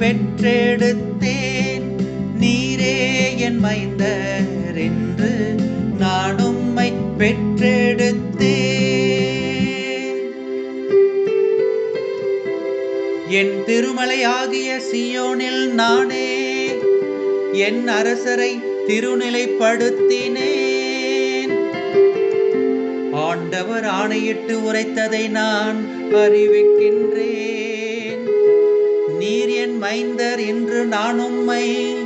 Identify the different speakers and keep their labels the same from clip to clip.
Speaker 1: பெற்றெடுத்தேன். நீரே என் மைந்தர் என்று நான் உம்மை பெற்றெடுத்தேன். என் திருமலையாகிய சியோனில் நானே என் அரசரை திருநிலைப்படுத்தினேன். ஆண்டவர் ஆணையிட்டு உரைத்ததை நான் அறிவிக்கின்றேன். ஐந்தர் என்று நான் உம்மை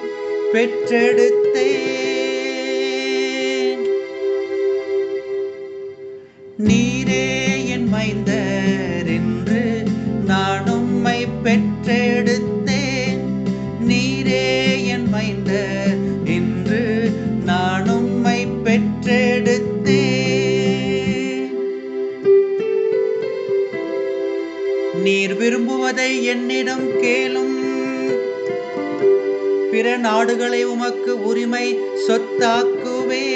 Speaker 1: பெற்றெடுத்தேன். நீரே என் மைந்தர் என்று நான் உம்மை பெற்றெடுத்தேன். நீரே என் மைந்தர் என்று நான் உம்மை பெற்றெடுத்தேன். நீர் விரும்புவதை என்னிடம் கேளும். பிற நாடுகளை உமக்கு உரிமை சொத்தாக்குவே.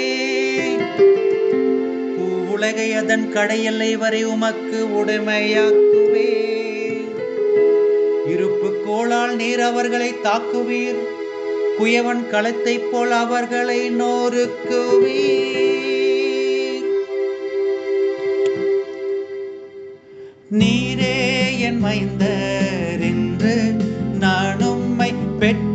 Speaker 1: உலகை அதன் கடையெல்லை வரை உமக்கு உடைமையாக்குவே. இருப்பு கோளால் நீர் அவர்களை தாக்குவீர். குயவன் களத்தைப் போல் அவர்களை நோருக்குவீர் நீரே என் மைந்தர் என்று நான் உம்மை பெற்ற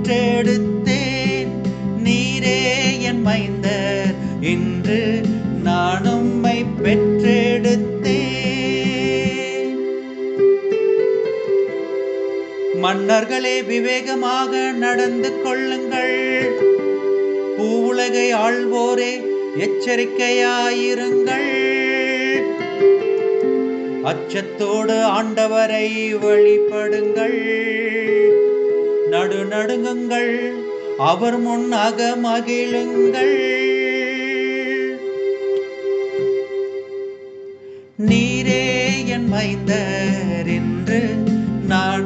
Speaker 1: மன்னர்களே விவேகமாக நடந்து கொள்ளுங்கள். பூவுலகை ஆள்வோரே எச்சரிக்கையாயிருங்கள். அச்சத்தோடு ஆண்டவரை வழிபடுங்கள். நடுநடுங்குங்கள் அவர் முன் அகமகிழுங்கள். நீரே என் மைந்தர் என்று நான்